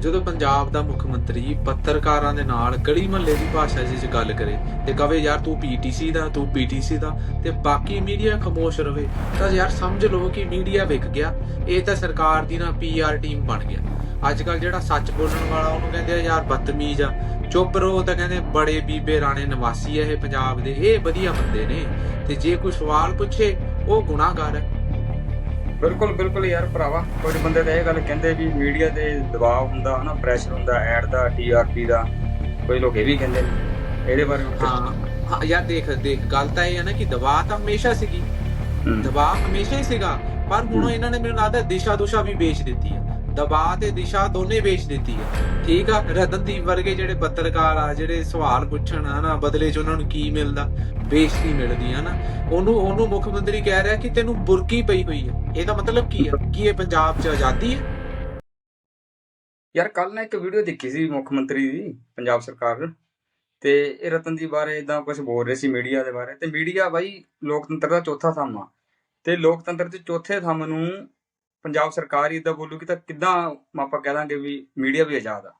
ਜਦੋਂ ਪੰਜਾਬ ਦਾ ਮੁੱਖ ਮੰਤਰੀ ਪੱਤਰਕਾਰਾਂ ਦੇ ਨਾਲ ਗਲੀ ਮਹੱਲੇ ਦੀ ਭਾਸ਼ਾ 'ਚ ਗੱਲ ਕਰੇ ਤੇ ਕਵੇ, ਯਾਰ ਤੂੰ ਪੀਟੀਸੀ ਦਾ, ਤੂੰ ਪੀਟੀਸੀ ਦਾ ਤੇ ਬਾਕੀ ਮੀਡੀਆ ਖਾਮੋਸ਼ ਰਵੇ, ਤਾਂ ਯਾਰ ਸਮਝ ਲਓ ਕਿ ਮੀਡੀਆ ਵਿਕ ਗਿਆ। ਇਹ ਤਾਂ ਸਰਕਾਰ ਦੀ ਨਾ ਪੀਆਰ ਟੀਮ ਬਣ ਗਿਆ। ਅੱਜ ਕੱਲ ਜਿਹੜਾ ਸੱਚ ਬੋਲਣ ਵਾਲਾ ਉਹਨੂੰ ਕਹਿੰਦੇ ਆ, ਯਾਰ ਬਦਤਮੀਜ਼ ਆ। ਚੁੱਪ ਰਹੋ ਤਾਂ ਕਹਿੰਦੇ, ਬੜੇ ਬੀਬੇ ਰਾਣੇ ਨਿਵਾਸੀ ਆ ਇਹ ਪੰਜਾਬ ਦੇ, ਇਹ ਵਧੀਆ ਬੰਦੇ ਨੇ। ਤੇ ਜੇ ਕੋਈ ਸਵਾਲ ਪੁੱਛੇ, ਉਹ ਗੁਨਾਹਗਾਰ ਹੈ ਬਿਲਕੁਲ ਬਿਲਕੁਲ ਯਾਰ ਭਰਾਵਾ ਕੁਝ ਬੰਦੇ ਤਾਂ ਇਹ ਗੱਲ ਕਹਿੰਦੇ ਵੀ ਮੀਡੀਆ ਤੇ ਦਬਾਅ ਹੁੰਦਾ ਹਨਾ ਪ੍ਰੈਸ਼ਰ ਹੁੰਦਾ ਐਡ ਦਾ ਟੀਆਰਪੀ ਦਾ ਕੋਈ ਲੋਕ ਇਹ ਵੀ ਕਹਿੰਦੇ ਨੇ ਇਹਦੇ ਬਾਰੇ ਹਾਂ ਯਾਰ ਦੇਖ ਦੇਖ ਗੱਲ ਤਾਂ ਇਹ ਹੈ ਨਾ ਕਿ ਦਬਾਅ ਤਾਂ ਹਮੇਸ਼ਾ ਸੀਗੀ। ਦਬਾਅ ਹਮੇਸ਼ਾ ਹੀ ਸੀਗਾ ਪਰ ਹੁਣ। ਇਹਨਾਂ ਨੇ ਮੈਨੂੰ ਲੱਗਦਾ ਦਿਸ਼ਾ ਦੁਸ਼ਾ ਵੀ ਵੇਚ ਦਿੱਤੀ ਹੈ ਦਬਾਅ ਤੇ ਦਿਸ਼ਾ ਦੋਨੇ ਵੇਚ ਦਿੱਤੀ ਹੈ। ਠੀਕ ਆ? ਰਤਨਦੀਪ ਵਰਗੇ ਜਿਹੜੇ ਪੱਤਰਕਾਰ ਆ, ਜਿਹੜੇ ਸਵਾਲ ਪੁੱਛਣ, ਹਨਾ, ਬਦਲੇ 'ਚ ਉਹਨਾਂ ਨੂੰ ਕੀ ਮਿਲਦਾ? ਬੇਇੱਜ਼ਤੀ ਮਿਲਦੀ ਹੈ ਨਾ ਉਹਨੂੰ ਉਹਨੂੰ ਮੁੱਖ ਮੰਤਰੀ ਕਹਿ ਰਿਹਾ ਕਿ ਤੈਨੂੰ ਬੁਰਕੀ ਪਈ ਹੋਈ ਹੈ। ਇਹਦਾ ਮਤਲਬ ਕੀ ਹੈ? ਕਿ ਇਹ ਪੰਜਾਬ 'ਚ ਆਜ਼ਾਦੀ ਹੈ? ਯਾਰ ਕੱਲ ਨਾ ਇੱਕ ਵੀਡੀਓ ਦੇਖੀ ਸੀ ਮੁੱਖ ਮੰਤਰੀ ਦੀ, ਪੰਜਾਬ ਸਰਕਾਰ ਤੇ ਇਹ ਰਤਨਦੀਪ ਬਾਰੇ ਇਦਾਂ ਕੁਝ ਬੋਲ ਰਹੇ ਸੀ ਮੀਡੀਆ ਦੇ ਬਾਰੇ। ਤੇ ਮੀਡੀਆ ਬਾਈ ਲੋਕਤੰਤਰ ਦਾ ਚੌਥਾ ਥੰਮ ਆ। ਤੇ ਲੋਕਤੰਤਰ ਦੇ ਚੌਥੇ ਥੰਮ ਨੂੰ ਪੰਜਾਬ ਸਰਕਾਰ ਹੀ ਇਦਾਂ ਬੋਲੂਗੀ ਤਾਂ ਕਿੱਦਾਂ ਆਪਾਂ ਕਹਿ ਦਾਂਗੇ ਵੀ ਮੀਡੀਆ ਵੀ ਆਜ਼ਾਦ ਆ?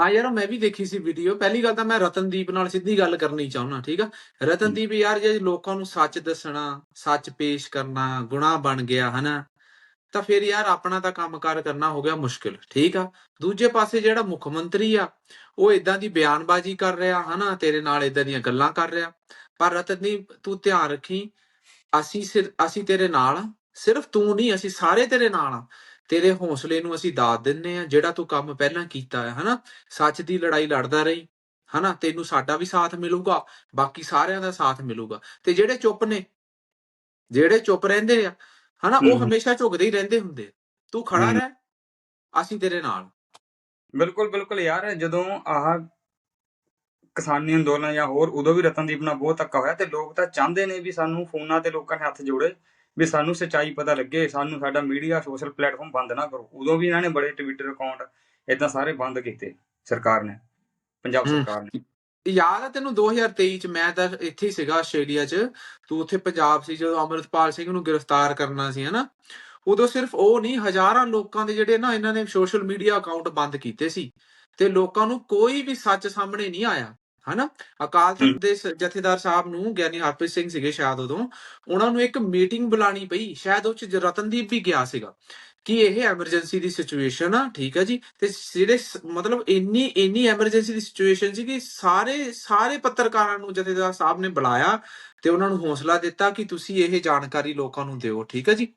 ਹਾਂ ਯਾਰ ਮੈਂ ਵੀ ਦੇਖੀ ਸੀ ਵੀਡੀਓ ਪਹਿਲੀ ਗੱਲ ਤਾਂ ਮੈਂ ਰਤਨਦੀਪ ਨਾਲ ਸਿੱਧੀ ਗੱਲ ਕਰਨੀ ਚਾਹੁੰਦਾ ਠੀਕ ਆ? ਰਤਨਦੀਪ ਯਾਰ ਜੇ ਲੋਕਾਂ ਨੂੰ ਸੱਚ ਦੱਸਣਾ ਸੱਚ ਪੇਸ਼ ਕਰਨਾ ਗੁਨਾਹ ਬਣ ਗਿਆ ਹਨਾ? ਤਾਂ ਫਿਰ ਯਾਰ ਆਪਣਾ ਤਾਂ ਕੰਮਕਾਰ ਕਰਨਾ ਹੋ ਗਿਆ ਮੁਸ਼ਕਿਲ ਠੀਕ ਆ? ਦੂਜੇ ਪਾਸੇ ਜਿਹੜਾ ਮੁੱਖ ਮੰਤਰੀ ਆ ਉਹ ਇਦਾਂ ਦੀ ਬਿਆਨਬਾਜ਼ੀ ਕਰ ਰਿਹਾ ਹਨਾ? ਤੇਰੇ ਨਾਲ ਇਦਾਂ ਦੀਆਂ ਗੱਲਾਂ ਕਰ ਰਿਹਾ। ਪਰ ਰਤਨਦੀਪ ਤੂੰ ਧਿਆਨ ਰੱਖੀ ਅਸੀਂ ਸਿਰ ਅਸੀਂ ਤੇਰੇ ਨਾਲ ਆ। ਸਿਰਫ ਤੂੰ ਨਹੀਂ ਅਸੀਂ ਸਾਰੇ ਤੇਰੇ ਨਾਲ ਆ ਤੇਰੇ ਹੌਸਲੇ ਨੂੰ ਅਸੀਂ ਦਾਤ ਦਿੰਨੇ ਆ ਜਿਹੜਾ ਤੂੰ ਕੰਮ ਪਹਿਲਾਂ ਕੀਤਾ ਹੈ ਹਨਾ? ਸੱਚ ਦੀ ਲੜਾਈ ਲੜਦਾ ਰਹੀ ਹਨਾ? ਤੈਨੂੰ ਸਾਡਾ ਵੀ ਸਾਥ ਮਿਲੂਗਾ ਬਾਕੀ ਸਾਰਿਆਂ ਦਾ ਸਾਥ ਮਿਲੂਗਾ। ਤੇ ਜਿਹੜੇ ਚੁੱਪ ਨੇ ਜਿਹੜੇ ਚੁੱਪ ਰਹਿੰਦੇ ਆ ਹਨਾ? ਉਹ। ਹਮੇਸ਼ਾ ਝੁਕਦੇ ਹੀ ਰਹਿੰਦੇ ਹੁੰਦੇ। ਤੂੰ ਖੜਾ। ਰਹਿ ਅਸੀਂ ਤੇਰੇ ਨਾਲ ਬਿਲਕੁਲ ਬਿਲਕੁਲ ਯਾਰ ਜਦੋਂ ਆਹ ਕਿਸਾਨੀ ਅੰਦੋਲਨ ਜਾਂ ਹੋਰ ਉਦੋਂ ਵੀ ਰਤਨਦੀਪ ਨਾਲ ਬਹੁਤ ਧੱਕਾ ਹੋਇਆ ਤੇ ਲੋਕ ਤਾਂ ਚਾਹੁੰਦੇ ਨੇ ਵੀ ਸਾਨੂੰ ਫੋਨਾਂ ਤੇ ਲੋਕਾਂ ਨੇ ਹੱਥ ਜੋੜੇ। ਵੀ ਸਾਨੂੰ ਸੱਚਾਈ ਪਤਾ ਲੱਗੇ ਸਾਨੂੰ ਸਾਡਾ ਮੀਡੀਆ ਸੋਸ਼ਲ ਪਲੇਟਫਾਰਮ ਬੰਦ ਨਾ ਕਰੋ। ਉਦੋਂ ਵੀ ਇਹਨਾਂ ਨੇ ਬੜੇ ਟਵਿੱਟਰ ਅਕਾਊਂਟ ਇਦਾਂ ਸਾਰੇ ਬੰਦ ਕੀਤੇ ਸਰਕਾਰ ਨੇ ਪੰਜਾਬ। ਸਰਕਾਰ ਨੇ। ਯਾਦ ਆ ਤੈਨੂੰ 2023 ਚ ਮੈਂ ਤਾਂ ਇੱਥੇ ਹੀ ਸੀਗਾ ਆਸਟ੍ਰੇਲੀਆ ਚ ਤੂੰ ਉੱਥੇ ਪੰਜਾਬ ਸੀ ਜਦੋਂ ਅਮਰਿਤਪਾਲ ਸਿੰਘ ਨੂੰ ਗ੍ਰਿਫਤਾਰ ਕਰਨਾ ਸੀ ਹਨਾ? ਉਦੋਂ ਸਿਰਫ ਉਹ ਨਹੀਂ ਹਜ਼ਾਰਾਂ ਲੋਕਾਂ ਦੇ ਜਿਹੜੇ ਨਾ ਇਹਨਾਂ ਨੇ ਸੋਸ਼ਲ ਮੀਡੀਆ ਅਕਾਊਂਟ ਬੰਦ ਕੀਤੇ ਸੀ। ਤੇ ਲੋਕਾਂ ਨੂੰ ਕੋਈ ਵੀ ਸੱਚ ਸਾਹਮਣੇ ਨਹੀਂ ਆਇਆ। ਹਨਾ? ਅਕਾਲ ਤਖਤ ਦੇ ਸ- ਜਥੇਦਾਰ ਸਾਹਿਬ ਨੂੰ ਗਿਆਨੀ ਹਰਪ੍ਰੀਤ ਸਿੰਘ ਸੀਗੇ ਸ਼ਾਇਦ ਉਦੋਂ ਉਹਨਾਂ ਨੂੰ ਇੱਕ ਮੀਟਿੰਗ ਬੁਲਾਣੀ ਪਈ। ਸ਼ਾਇਦ ਉਹ ਚ ਜ- ਰਤਨਦੀਪ ਵੀ ਗਿਆ ਸੀਗਾ। ਕਿ ਇਹ ਐਮਰਜੈਂਸੀ ਦੀ ਸਿਚੁਏਸ਼ਨ ਆ ਠੀਕ ਆ ਜੀ? ਤੇ ਜਿਹੜੇ ਸ- ਮਤਲਬ ਇੰਨੀ ਇੰਨੀ ਐਮਰਜੈਂਸੀ ਦੀ ਸਿਚੁਏਸ਼ਨ ਸੀ ਕਿ ਸਾਰੇ ਸਾਰੇ ਪੱਤਰਕਾਰਾਂ ਨੂੰ ਜਥੇਦਾਰ ਸਾਹਿਬ ਨੇ ਬੁਲਾਇਆ ਤੇ ਉਹਨਾਂ ਨੂੰ ਹੌਸਲਾ ਦਿੱਤਾ ਕਿ ਤੁਸੀਂ ਇਹ ਜਾਣਕਾਰੀ ਲੋਕਾਂ ਨੂੰ ਦਿਓ ਠੀਕ ਆ ਜੀ?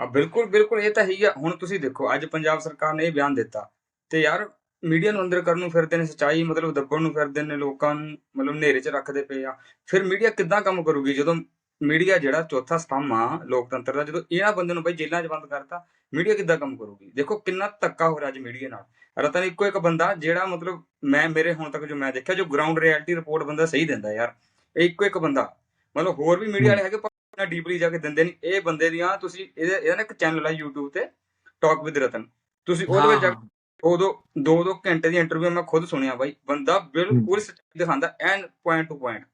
ਆ ਬਿਲਕੁਲ ਬਿਲਕੁਲ ਇਹ ਤਾਂ ਹੈ ਹੀ ਆ। ਹੁਣ ਤੁਸੀਂ ਦੇਖੋ ਅੱਜ ਪੰਜਾਬ ਸਰਕਾਰ ਨੇ ਇਹ ਬਿਆਨ ਦਿੱਤਾ। ਤੇ ਯਾਰ ਮੀਡੀਆ ਨੂੰ ਅੰਦਰ ਕਰਨ ਨੂੰ ਫਿਰਦੇ ਨੇ, ਸਚਾਈ ਮਤਲਬ ਦੱਬਣ ਨੂੰ ਫਿਰਦੇ ਨੇ, ਲੋਕਾਂ ਨੂੰ ਮਤਲਬ ਹਨੇਰੇ 'ਚ ਰੱਖਦੇ ਪਏ ਆ। ਫਿਰ ਮੀਡੀਆ ਕਿੱਦਾਂ ਕੰਮ ਕਰੂਗੀ? ਜਦੋਂ ਮੀਡੀਆ ਜਿਹੜਾ ਚੌਥਾ ਸਤੰਭ ਆ ਲੋਕਤੰਤਰ ਦਾ, ਜਦੋਂ ਇਹਨਾਂ ਬੰਦੇ ਨੂੰ ਬਈ ਜੇਲ੍ਹਾਂ 'ਚ ਬੰਦ ਕਰਤਾ, ਮੀਡੀਆ ਕਿੱਦਾਂ ਕੰਮ ਕਰੂਗੀ? ਦੇਖੋ ਕਿੰਨਾ ਧੱਕਾ ਹੋ ਰਿਹਾ ਅੱਜ ਮੀਡੀਆ ਨਾਲ। ਰਤਨ, ਇੱਕੋ ਇੱਕ ਬੰਦਾ ਜਿਹੜਾ ਮਤਲਬ ਮੈਂ, ਮੇਰੇ ਹੁਣ ਤੱਕ ਜੋ ਮੈਂ ਦੇਖਿਆ, ਜੋ ਗਰਾਊਂਡ ਰਿਐਲਿਟੀ ਰਿਪੋਰਟ ਬੰਦਾ ਸਹੀ ਦਿੰਦਾ ਯਾਰ। ਇੱਕੋ ਇੱਕ ਬੰਦਾ। ਮਤਲਬ ਹੋਰ ਵੀ ਮੀਡੀਆ ਵਾਲੇ ਹੈਗੇ, ਪਰ ਨਾ ਡੀਪਲੀ ਜਾ ਕੇ ਦਿੰਦੇ ਨਹੀਂ। ਇਹ ਬੰਦੇ ਦੀਆਂ ਤੁਸੀਂ, ਇਹਦਾ ਨਾ ਇੱਕ ਚੈਨਲ ਆ YouTube ਤੇ ਟਾਕ ਵਿਦ ਰਤਨ। ਤੁਸੀਂ ਉਹਦੇ ਵਿੱਚ ਦੋ ਦੋ ਦੋ ਦੋ ਘੰਟੇ ਦੀ ਇੰਟਰਵਿਊ ਮੈਂ ਖੁਦ ਸੁਣਿਆ ਬਾਈ। ਬੰਦਾ ਬਿਲਕੁਲ ਸੱਚਾਈ ਦਿਖਾਉਂਦਾ ਐਨ ਪੁਆਇੰਟ ਟੂ ਪੁਆਇੰਟ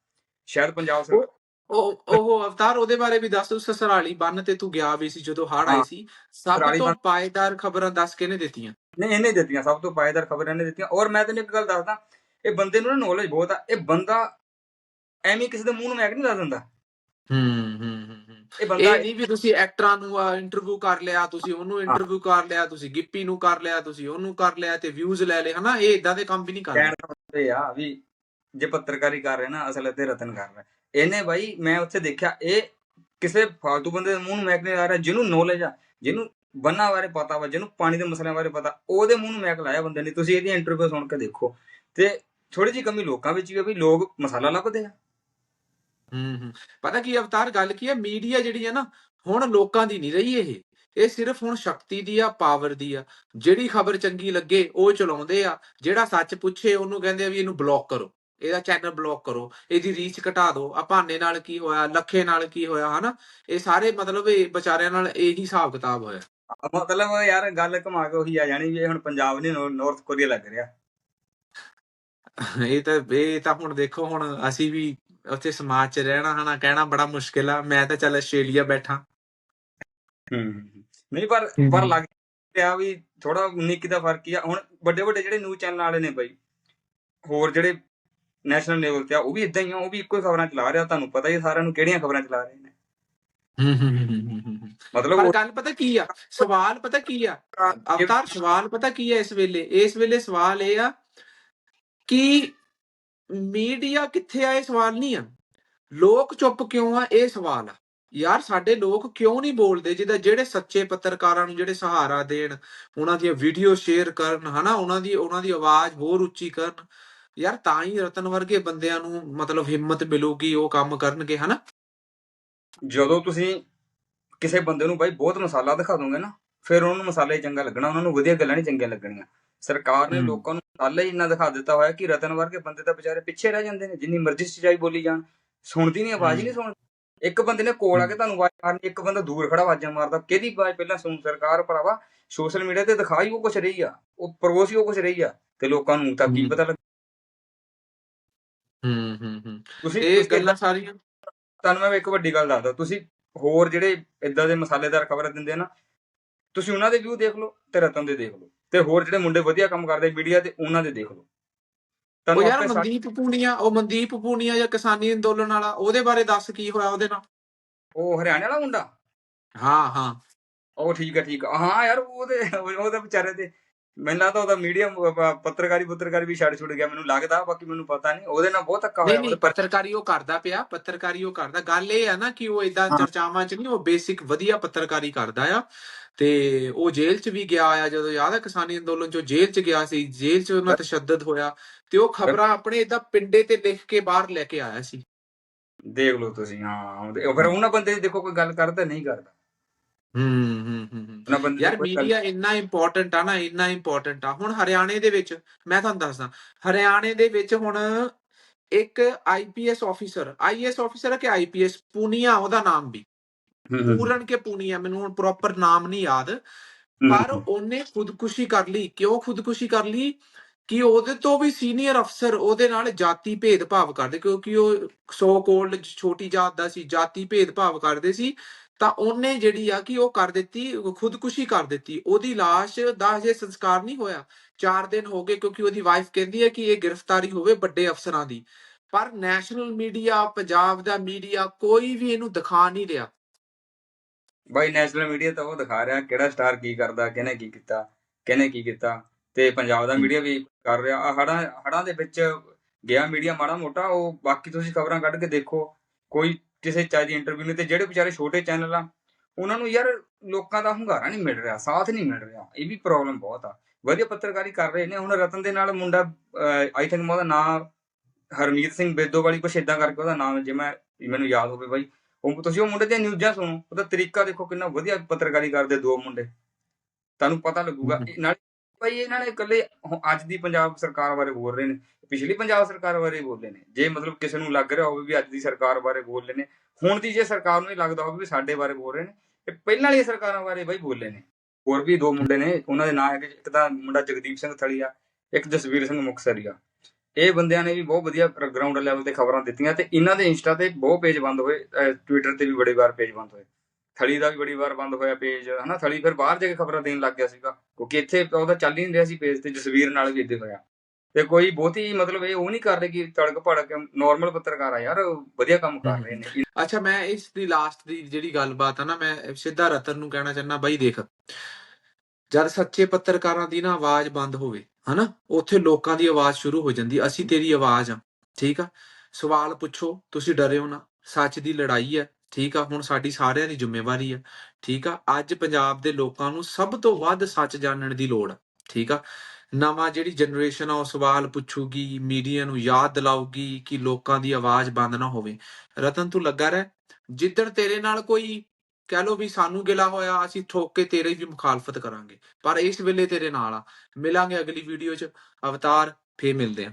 ਸ਼ਾਇਦ ਪੰਜਾਬ ਸਰਕਾਰ ਉਹ ਉਹ ਅਵਤਾਰ ਉਹਦੇ ਬਾਰੇ ਵੀ ਦੱਸ ਤੂੰ ਸਸਰਾਲੀ ਬੰਨ ਤੇ ਤੂੰ ਗਿਆ ਵੀ ਸੀ ਜਦੋਂ ਹੜ ਆਈ। ਸੀ। ਸਭ ਤੋਂ ਪਾਏਦਾਰ ਖਬਰਾਂ ਦੱਸ ਕਿਹਨੇ ਦਿੱਤੀਆਂ। ਨੇ ਇਹਨੇ ਦਿੱਤੀਆਂ। ਸਭ ਤੋਂ ਪਾਏਦਾਰ ਖਬਰਾਂ ਇਹਨੇ ਦਿੱਤੀਆਂ। ਔਰ ਮੈਂ ਤੈਨੂੰ ਇੱਕ ਗੱਲ ਦੱਸਦਾ ਇਹ ਬੰਦੇ ਨੂੰ ਨਾ ਨੌਲੇਜ ਬਹੁਤ ਆ। ਇਹ ਬੰਦਾ ਐਵੇਂ ਕਿਸੇ ਦੇ ਮੂੰਹ ਨੂੰ ਮੈਗ ਨਹੀਂ ਲਾ ਦਿੰਦਾ। ਹੂੰ ਹੂੰ। ਇਹ ਬੰਦਾ ਇਹ ਨਹੀਂ ਵੀ ਤੁਸੀਂ ਐਕਟਰਾਂ ਨੂੰ ਇੰਟਰਵਿਊ ਕਰ ਲਿਆ ਤੁਸੀਂ ਉਹਨੂੰ ਇੰਟਰਵਿਊ ਕਰ ਲਿਆ ਤੁਸੀਂ ਗਿੱਪੀ ਨੂੰ ਕਰ ਲਿਆ ਤੁਸੀਂ ਉਹਨੂੰ ਕਰ ਲਿਆ ਤੇ ਵਿਊਜ਼ ਲੈ ਲਏ ਹਨਾ? ਇਹ ਇਦਾਂ ਦੇ ਕੰਮ ਵੀ ਨਹੀਂ ਕਰਦਾ ਆ ਵੀ ਜੇ ਪੱਤਰਕਾਰੀ ਕਰ ਰਹੇ ਨਾ ਅਸਲ ਤੇ ਰਤਨ ਕਰ ਰਿਹਾ। ਇਹਨੇ ਬਾਈ ਮੈਂ ਉੱਥੇ ਦੇਖਿਆ ਇਹ ਕਿਸੇ ਫਾਲਤੂ ਬੰਦੇ ਦੇ ਮੂੰਹ ਨੂੰ ਮੈਕ ਨਹੀਂ ਲਾ ਰਿਹਾ ਜਿਹਨੂੰ ਨੌਲੇਜ ਆ ਜਿਹਨੂੰ ਬੰਨਾ ਬਾਰੇ ਪਤਾ ਵਾ ਜਿਹਨੂੰ ਪਾਣੀ ਦੇ ਮਸਲਿਆਂ ਬਾਰੇ ਪਤਾ ਉਹਦੇ ਮੂੰਹ ਨੂੰ ਮੈਕ ਲਾਇਆ ਬੰਦੇ ਨੇ। ਤੁਸੀਂ ਇਹਦੀ ਇੰਟਰਵਿਊ ਸੁਣ ਕੇ ਦੇਖੋ। ਤੇ ਥੋੜੀ ਜਿਹੀ ਕਮੀ ਲੋਕਾਂ ਵਿੱਚ ਵੀ ਆ ਵੀ ਲੋਕ ਮਸਾਲਾ ਲੱਭਦੇ ਆ। ਹੂੰ ਹੂੰ। ਪਤਾ ਕੀ ਅਵਤਾਰ ਗੱਲ ਕੀ ਹੈ? ਮੀਡੀਆ ਜਿਹੜੀ ਹੈ ਨਾ ਹੁਣ ਲੋਕਾਂ ਦੀ ਨਹੀਂ ਰਹੀ ਇਹ। ਇਹ ਸਿਰਫ ਹੁਣ ਸ਼ਕਤੀ ਦੀ ਆ ਪਾਵਰ ਦੀ ਆ। ਜਿਹੜੀ ਖਬਰ ਚੰਗੀ ਲੱਗੇ ਉਹ ਚਲਾਉਂਦੇ ਆ। ਜਿਹੜਾ ਸੱਚ ਪੁੱਛੇ ਉਹਨੂੰ ਕਹਿੰਦੇ ਆ ਵੀ ਇਹਨੂੰ ਬਲੌਕ ਕਰੋ। ਇਹਦਾ ਚੈਨਲ ਬਲੌਕ ਕਰੋ। ਇਹਦੀ ਰੀਚ ਘਟਾ ਦਿਓ ਆ ਭਾਨੇ ਨਾਲ ਕੀ ਹੋਇਆ? ਲੱਖੇ ਨਾਲ ਕੀ ਹੋਇਆ ਹਨਾ? ਇਹ ਸਾਰੇ ਮਤਲਬ ਇਹ ਵਿਚਾਰਿਆਂ ਨਾਲ ਇਹੀ ਹਿਸਾਬ ਕਿਤਾਬ ਹੋਇਆ। ਮਤਲਬ ਯਾਰ ਗੱਲ ਘੁਮਾ ਕੇ ਉਹੀ ਆ ਜਾਣੀ ਵੀ ਇਹ ਹੁਣ ਪੰਜਾਬ ਨਹੀਂ ਨਾਰਥ ਕੋਰੀਆ ਲੱਗ ਰਿਹਾ। ਇਹ ਤਾਂ ਇਹ ਤਾਂ ਹੁਣ ਦੇਖੋ ਹੁਣ ਅਸੀਂ ਵੀ ਉੱਥੇ ਸਮਾਜ 'ਚ ਰਹਿਣਾ ਹਨਾ ਕਹਿਣਾ ਬੜਾ ਮੁਸ਼ਕਿਲ ਆ। ਮੈਂ ਤਾਂ ਚੱਲ ਆਸਟ੍ਰੇਲੀਆ ਬੈਠਾ। ਹੂੰ ਨਹੀਂ ਪਰ। ਪਰ ਲੱਗ ਆ ਵੀ ਥੋੜਾ 19 ਕੀ ਦਾ ਫ਼ਰਕ ਹੀ ਆ। ਹੁਣ ਵੱਡੇ ਵੱਡੇ ਜਿਹੜੇ ਨਿਊਜ਼ ਚੈਨਲ ਵਾਲੇ ਨੇ ਬਾਈ ਹੋਰ ਜਿਹੜੇ ਨੈਸ਼ਨਲ ਲੈਵਲ ਤੇ ਆ ਉਹ ਵੀ ਇਦਾਂ ਹੀ ਆ ਉਹ ਵੀ ਇੱਕੋ ਹੀ ਖਬਰਾਂ ਚਲਾ ਰਿਹਾ। ਤੁਹਾਨੂੰ ਪਤਾ ਹੀ ਆ ਸਾਰਿਆਂ ਨੂੰ ਕਿਹੜੀਆਂ ਖਬਰਾਂ ਚਲਾ ਰਹੇ ਨੇ। ਮਤਲਬ ਪਰ ਗੱਲ ਪਤਾ ਕੀ ਆ? ਸਵਾਲ ਪਤਾ ਕੀ ਆ? ਅਵਤਾਰ ਸਵਾਲ ਪਤਾ ਕੀ ਹੈ ਇਸ ਵੇਲੇ? ਇਸ ਵੇਲੇ ਸਵਾਲ ਇਹ ਆ ਕਿ ਮੀਡੀਆ ਕਿੱਥੇ ਆ? ਇਹ ਸਵਾਲ ਨਹੀਂ ਆ। ਲੋਕ ਚੁੱਪ ਕਿਉਂ ਆ? ਇਹ ਸਵਾਲ ਆ। ਯਾਰ ਸਾਡੇ ਲੋਕ ਕਿਉਂ ਨਹੀਂ ਬੋਲਦੇ? ਜਿਹਦਾ ਜਿਹੜੇ ਸੱਚੇ ਪੱਤਰਕਾਰਾਂ ਨੂੰ ਜਿਹੜੇ ਸਹਾਰਾ ਦੇਣ ਉਹਨਾਂ ਦੀਆਂ ਵੀਡੀਓ ਸ਼ੇਅਰ ਕਰਨ ਹਨਾ? ਉਹਨਾਂ ਦੀ ਉਹਨਾਂ ਦੀ ਆਵਾਜ਼ ਹੋਰ ਉੱਚੀ ਕਰਨ। ਯਾਰ ਤਾਂ ਹੀ ਰਤਨ ਵਰਗੇ ਬੰਦਿਆਂ ਨੂੰ ਮਤਲਬ ਹਿੰਮਤ ਮਿਲੂਗੀ ਉਹ ਕੰਮ ਕਰਨਗੇ ਹਨਾ? ਜਦੋਂ ਤੁਸੀਂ ਕਿਸੇ ਬੰਦੇ ਨੂੰ ਬਾਈ ਬਹੁਤ ਮਸਾਲਾ ਦਿਖਾ ਦੋਗੇ ਨਾ ਫਿਰ ਉਹਨਾਂ ਨੂੰ ਮਸਾਲਾ ਚੰਗਾ ਲੱਗਣਾ ਉਹਨਾਂ ਨੂੰ ਵਧੀਆ ਗੱਲਾਂ ਨਹੀਂ ਚੰਗੀਆਂ ਲੱਗਣੀਆਂ। ਸਰਕਾਰ ਨੇ। ਲੋਕਾਂ ਨੂੰ ਮਸਾਲਾ ਹੀ ਇੰਨਾ ਦਿਖਾ ਦਿੱਤਾ ਹੋਇਆ ਕਿ ਰਤਨ ਵਰਗੇ ਬੰਦੇ ਤਾਂ ਵਿਚਾਰੇ ਪਿੱਛੇ ਰਹਿ ਜਾਂਦੇ ਨੇ ਜਿੰਨੀ ਮਰਜ਼ੀ ਸਚਾਈ ਬੋਲੀ ਜਾਣ। ਸੁਣਦੀ ਨਹੀਂ ਆਵਾਜ਼ ਹੀ ਨਹੀਂ ਸੁਣਦੀ। ਇੱਕ ਬੰਦੇ ਨੇ ਕੋਲ ਆ ਕੇ ਤੁਹਾਨੂੰ ਆਵਾਜ਼ ਮਾਰਨੀ ਇੱਕ ਬੰਦਾ ਦੂਰ ਖੜਾ ਆਵਾਜ਼ਾਂ ਮਾਰਦਾ ਕਿਹਦੀ ਆਵਾਜ਼ ਪਹਿਲਾਂ ਸੁਣ? ਸਰਕਾਰ ਭਰਾਵਾ ਸੋਸ਼ਲ ਮੀਡੀਆ ਤੇ ਦਿਖਾਈ ਉਹ ਕੁਛ ਰਹੀ ਆ ਉਹ ਪਰੋਸ ਹੀ ਉਹ ਕੁਛ ਰਹੀ ਆ ਤੇ ਲੋਕਾਂ ਨੂੰ ਤਾਂ ਕੀ। ਪਤਾ ਲੱਗ ਹੂੰ ਹੂੰ ਹੂੰ। ਤੁਸੀਂ ਇਹ ਗੱਲਾਂ ਸਾਰੀਆਂ ਤੁਹਾਨੂੰ ਮੈਂ ਇੱਕ ਵੱਡੀ ਗੱਲ ਦੱਸਦਾ ਤੁਸੀਂ ਹੋਰ ਜਿਹੜੇ ਇਦਾਂ ਦੇ ਮਸਾਲੇਦਾਰ ਖਬਰਾਂ ਦਿੰਦੇ ਆ ਨਾ ਤੁਸੀਂ ਉਹਨਾਂ ਦੇ ਵਿਊ ਦੇਖ ਲਓ ਤੇ ਰਤਨ ਦੇ ਦੇਖ ਲਓ। ਤੇ ਹੋਰ ਜਿਹੜੇ ਮੁੰਡੇ ਵਧੀਆ ਕੰਮ ਕਰਦੇ ਮੀਡੀਆ ਤੇ ਉਹਨਾਂ ਦੇ ਦੇਖ ਲਓ। ਉਹ ਯਾਰ ਮਨਦੀਪ ਪੂਨੀਆ ਉਹ ਮਨਦੀਪ ਪੂਨੀਆ ਜਾਂ ਕਿਸਾਨੀ ਅੰਦੋਲਨ ਵਾਲਾ ਉਹਦੇ ਬਾਰੇ ਦੱਸ ਕੀ ਹੋਇਆ ਉਹਦੇ ਨਾਲ? ਉਹ ਹਰਿਆਣੇ ਵਾਲਾ ਮੁੰਡਾ? ਹਾਂ ਹਾਂ। ਉਹ ਠੀਕ ਆ ਠੀਕ ਹਾਂ। ਯਾਰ ਉਹਦੇ ਉਹਦੇ ਵਿਚਾਰੇ ਦੇ ਮੈਨੂੰ ਲੱਗਦਾ ਉਹਦਾ ਮੀਡੀਆ ਪੱਤਰਕਾਰੀ ਪੱਤਰਕਾਰੀ ਵੀ ਛੱਡ ਛੁੱਟ ਗਿਆ ਮੈਨੂੰ ਲੱਗਦਾ ਬਾਕੀ ਮੈਨੂੰ ਪਤਾ ਨਹੀਂ। ਉਹਦੇ ਨਾਲ ਬਹੁਤ ਧੱਕਾ ਹੋਇਆ ਨਹੀਂ ਪੱਤਰਕਾਰੀ ਉਹ ਕਰਦਾ ਪਿਆ ਪੱਤਰਕਾਰੀ ਉਹ ਕਰਦਾ। ਗੱਲ ਇਹ ਆ ਨਾ ਕਿ ਉਹ ਇਦਾਂ। ਚਰਚਾਵਾਂ 'ਚ ਨਹੀਂ ਉਹ ਬੇਸਿਕ ਵਧੀਆ ਪੱਤਰਕਾਰੀ ਕਰਦਾ ਆ। ਤੇ ਉਹ ਜੇਲ੍ਹ 'ਚ ਵੀ ਗਿਆ ਆ ਜਦੋਂ ਯਾਦ ਆ ਕਿਸਾਨੀ ਅੰਦੋਲਨ 'ਚ ਜੇਲ੍ਹ 'ਚ ਗਿਆ ਸੀ ਜੇਲ੍ਹ 'ਚ ਉਹਨਾਂ ਤਸ਼ੱਦਦ ਹੋਇਆ ਤੇ ਉਹ ਖਬਰਾਂ ਆਪਣੇ ਇਦਾਂ ਪਿੰਡੇ ਤੇ ਲਿਖ ਕੇ ਬਾਹਰ ਲੈ ਕੇ ਆਇਆ ਸੀ। ਦੇਖ ਲਓ ਤੁਸੀਂ ਹਾਂ ਫਿਰ ਉਹਨਾਂ ਬੰਦੇ ਦੇਖੋ ਕੋਈ ਗੱਲ ਕਰਦਾ ਨਹੀਂ ਕਰਦਾ। ਹੂੰ ਹੂੰ ਯਾਰ ਮੀਡੀਆ ਇੰਨਾ ਇੰਪੋਰਟੈਂਟ ਆ ਨਾ ਇੰਨਾ ਇੰਪੋਰਟੈਂਟ ਆ। ਹੁਣ ਹਰਿਆਣੇ ਦੇ ਵਿੱਚ ਮੈਂ ਤੁਹਾਨੂੰ ਦੱਸਦਾ ਹਰਿਆਣੇ ਦੇ ਵਿੱਚ ਹੁਣ ਇੱਕ ਆਈਪੀਐਸ ਆਫੀਸਰ ਆਈਐਸ ਆਫੀਸਰ ਹੈ ਕਿ ਆਈਪੀਐਸ ਪੂਨੀਆ ਉਹਦਾ ਨਾਮ ਵੀ। ਪੂਰਨ ਕੇ ਪੂਨੀਆ ਮੈਨੂੰ ਹੁਣ ਪ੍ਰੋਪਰ ਨਾਮ ਨਹੀਂ ਯਾਦ। ਪਰ ਉਹਨੇ ਖੁਦਕੁਸ਼ੀ ਕਰ ਲਈ। ਕਿਉਂ ਖੁਦਕੁਸ਼ੀ ਕਰ ਲਈ? ਕਿ ਉਹਦੇ ਤੋਂ ਵੀ ਸੀਨੀਅਰ ਅਫਸਰ ਉਹਦੇ ਨਾਲ ਜਾਤੀ ਭੇਦਭਾਵ ਕਰਦੇ ਕਿਉਂਕਿ ਉਹ ਸੋ ਕੋਲਡ ਛੋਟੀ ਜਾਤ ਦਾ ਸੀ ਜਾਤੀ ਭੇਦਭਾਵ ਕਰਦੇ ਸੀ। ਤਾਂ ਉਹਨੇ ਜਿਹੜੀ ਆ ਕਿ ਉਹ ਕਰ ਦਿੱਤੀ, ਖੁਦਕੁਸ਼ੀ ਕਰ ਦਿੱਤੀ। ਉਹਦੀ ਲਾਸ਼ ਦਾ ਹਜੇ ਸੰਸਕਾਰ ਨਹੀਂ ਹੋਇਆ। 4 ਦਿਨ ਹੋ ਗਏ ਕਿਉਂਕਿ ਉਹਦੀ ਵਾਈਫ ਕਹਿੰਦੀ ਹੈ ਕਿ ਇਹ ਗ੍ਰਿਫਤਾਰੀ ਹੋਵੇ ਵੱਡੇ ਅਫਸਰਾਂ ਦੀ। ਪਰ ਨੈਸ਼ਨਲ ਮੀਡੀਆ ਪੰਜਾਬ ਦਾ ਮੀਡੀਆ ਕੋਈ ਵੀ ਇਹਨੂੰ ਦਿਖਾ ਨਹੀਂ ਰਿਹਾ। ਬਾਈ ਨੈਸ਼ਨਲ ਮੀਡੀਆ ਤਾਂ ਉਹ ਦਿਖਾ ਰਿਹਾ ਕਿਹੜਾ ਸਟਾਰ ਕੀ ਕਰਦਾ, ਕਿਹਨੇ ਕੀ ਕੀਤਾ, ਕਿਹਨੇ ਕੀ ਕੀਤਾ। ਤੇ ਪੰਜਾਬ ਦਾ ਮੀਡੀਆ ਵੀ ਕਰ ਰਿਹਾ। ਆ ਹੜਾਂ ਹੜਾਂ ਦੇ ਵਿੱਚ ਗਿਆ ਮੀਡੀਆ ਮਾੜਾ ਮੋਟਾ, ਉਹ ਬਾਕੀ ਤੁਸੀਂ ਖਬਰਾਂ ਕੱਢ ਕੇ ਦੇਖੋ। ਕੋਈ ਕਿਸੇ ਚਾਹ ਦੀ ਇੰਟਰਵਿਊ ਨਹੀਂ ਤੇ ਜਿਹੜੇ ਵਿਚਾਰੇ ਛੋਟੇ ਚੈਨਲ ਆ, ਉਹਨਾਂ ਨੂੰ ਯਾਰ ਲੋਕਾਂ ਦਾ ਹੁੰਗਾਰਾ ਨਹੀਂ ਮਿਲ ਰਿਹਾ, ਸਾਥ ਨਹੀਂ ਮਿਲ ਰਿਹਾ, ਇਹ ਵੀ ਪ੍ਰੋਬਲਮ ਬਹੁਤ ਆ। ਵਧੀਆ ਪੱਤਰਕਾਰੀ ਕਰ ਰਹੇ ਨੇ, ਹੁਣ ਰਤਨ ਦੇ ਨਾਲ ਮੁੰਡਾ ਆਈ ਥਿੰਕ ਉਹਦਾ ਨਾਮ ਹਰਮੀਤ ਸਿੰਘ ਬੇਦੋ ਵਾਲੀ ਕੁਛ ਇਦਾਂ ਕਰਕੇ ਉਹਦਾ ਨਾਮ, ਜੇ ਮੈਂ, ਮੈਨੂੰ ਯਾਦ ਹੋਵੇ ਬਾਈ। ਉਹ ਤੁਸੀਂ ਉਹ ਮੁੰਡੇ ਦੀਆਂ ਨਿਊਜ਼ਾਂ ਸੁਣੋ, ਉਹਦਾ ਤਰੀਕਾ ਦੇਖੋ ਕਿੰਨਾ ਵਧੀਆ ਪੱਤਰਕਾਰੀ ਕਰਦੇ ਦੋ ਮੁੰਡੇ। ਤੁਹਾਨੂੰ ਪਤਾ ਲੱਗੂਗਾ ਨਾਲ ਭਾਈ ਇਹਨਾਂ ਨੇ ਇਕੱਲੇ ਅੱਜ ਦੀ ਪੰਜਾਬ ਸਰਕਾਰ ਬਾਰੇ ਬੋਲ ਰਹੇ ਨੇ, ਪਿਛਲੀ ਪੰਜਾਬ ਸਰਕਾਰ ਬਾਰੇ ਬੋਲੇ ਨੇ। ਜੇ ਮਤਲਬ ਕਿਸੇ ਨੂੰ ਲੱਗ ਰਿਹਾ ਹੋਵੇ ਵੀ ਅੱਜ ਦੀ ਸਰਕਾਰ ਬਾਰੇ ਬੋਲ ਰਹੇ ਨੇ, ਹੁਣ ਦੀ ਜੇ ਸਰਕਾਰ ਨੂੰ ਇਹ ਲੱਗਦਾ ਹੋਵੇ ਵੀ ਸਾਡੇ ਬਾਰੇ ਬੋਲ ਰਹੇ ਨੇ ਇਹ ਪਹਿਲਾਂ ਵਾਲੀਆਂ ਸਰਕਾਰਾਂ ਬਾਰੇ ਬਾਈ ਬੋਲੇ ਨੇ। ਹੋਰ ਵੀ ਦੋ ਮੁੰਡੇ ਨੇ, ਉਹਨਾਂ ਦੇ ਨਾਂ ਹੈਗੇ ਇੱਕ ਤਾਂ ਮੁੰਡਾ ਜਗਦੀਪ ਸਿੰਘ ਥਲੀਆ, ਇੱਕ ਜਸਵੀਰ ਸਿੰਘ ਮੁਕਸਰੀਆ ਇਹ ਬੰਦਿਆਂ ਨੇ ਵੀ ਬਹੁਤ ਵਧੀਆ ਗਰਾਊਂਡ ਲੈਵਲ ਤੇ ਖਬਰਾਂ ਦਿੱਤੀਆਂ ਤੇ ਇਹਨਾਂ ਦੇ ਇੰਸਟਾ ਤੇ ਬਹੁਤ ਪੇਜ ਬੰਦ ਹੋਏ ਟਵਿੱਟਰ ਤੇ ਵੀ ਬੜੇ ਵਾਰ ਪੇਜ ਬੰਦ ਹੋਏ। ਥਲੀ ਦਾ ਵੀ ਬੜੀ ਵਾਰ ਬੰਦ ਹੋਇਆ ਪੇਜ ਹਨਾ? ਥਲੀ ਫਿਰ ਬਾਹਰ ਜਾ ਕੇ ਖਬਰਾਂ ਦੇਣ ਲੱਗ ਗਿਆ ਸੀਗਾ, ਕਿਉਂਕਿ ਇੱਥੇ ਉਹਦਾ ਚੱਲ ਹੀ ਨਹੀਂ ਰਿਹਾ ਸੀ ਪੇਜ ਤੇ, ਜਸਵੀਰ ਨਾਲ ਵੀ ਇੱਦਾਂ ਹੋਇਆ। ਤੇ ਕੋਈ ਬਹੁਤੀ ਮਤਲਬ ਇਹ ਉਹ ਨਹੀਂ ਕਰ ਰਹੇ ਕਿ ਤੜਕ ਭੜਕ ਨਾਰਮਲ ਪੱਤਰਕਾਰ ਆ ਯਾਰ, ਵਧੀਆ ਕੰਮ ਕਰ ਰਹੇ ਨੇ। ਅੱਛਾ, ਮੈਂ ਇਸ ਦੀ ਲਾਸਟ ਦੀ ਜਿਹੜੀ ਗੱਲਬਾਤ ਆ ਨਾ, ਮੈਂ ਸਿੱਧਾ ਰਤਨ ਨੂੰ ਕਹਿਣਾ ਚਾਹੁੰਦਾ, ਬਾਈ ਦੇਖ, ਜਦ ਸੱਚੇ ਪੱਤਰਕਾਰਾਂ ਦੀ ਨਾ ਆਵਾਜ਼ ਬੰਦ ਹੋਵੇ, ਹਨਾ? ਉੱਥੇ ਲੋਕਾਂ ਦੀ ਆਵਾਜ਼ ਸ਼ੁਰੂ ਹੋ ਜਾਂਦੀ, ਅਸੀਂ ਤੇਰੀ ਆਵਾਜ਼ ਆ, ਠੀਕ ਆ? ਸਵਾਲ ਪੁੱਛੋ, ਤੁਸੀਂ ਡਰਿਓ ਨਾ, ਸੱਚ ਦੀ ਲੜਾਈ ਹੈ ਠੀਕ ਆ, ਹੁਣ ਸਾਡੀ ਸਾਰਿਆਂ ਦੀ ਜ਼ਿੰਮੇਵਾਰੀ ਆ, ਠੀਕ ਆ, ਅੱਜ ਪੰਜਾਬ ਦੇ ਲੋਕਾਂ ਨੂੰ ਸਭ ਤੋਂ ਵੱਧ ਸੱਚ ਜਾਣਨ ਦੀ ਲੋੜ ਆ, ਠੀਕ ਆ। ਨਵਾਂ ਜਿਹੜੀ ਜਨਰੇਸ਼ਨ ਆ, ਉਹ ਸਵਾਲ ਪੁੱਛੂਗੀ ਮੀਡੀਆ ਨੂੰ ਯਾਦ ਦਿਲਾਊਗੀ ਕਿ ਲੋਕਾਂ ਦੀ ਆਵਾਜ਼ ਬੰਦ ਨਾ ਹੋਵੇ। ਰਤਨ, ਤੂੰ ਲੱਗਾ ਰਹਿ। ਜਿੱਦਣ ਤੇਰੇ ਨਾਲ ਕੋਈ ਕਹਿ ਲੋ ਵੀ ਸਾਨੂੰ ਗਿਲਾ ਹੋਇਆ, ਅਸੀਂ ਠੋਕ ਕੇ ਤੇਰੇ ਵੀ ਮੁਖਾਲਫਤ ਕਰਾਂਗੇ। ਪਰ ਇਸ ਵੇਲੇ ਤੇਰੇ ਨਾਲ ਆ। ਮਿਲਾਂਗੇ ਅਗਲੀ ਵੀਡੀਓ 'ਚ। ਅਵਤਾਰ, ਫੇਰ ਮਿਲਦੇ ਆ।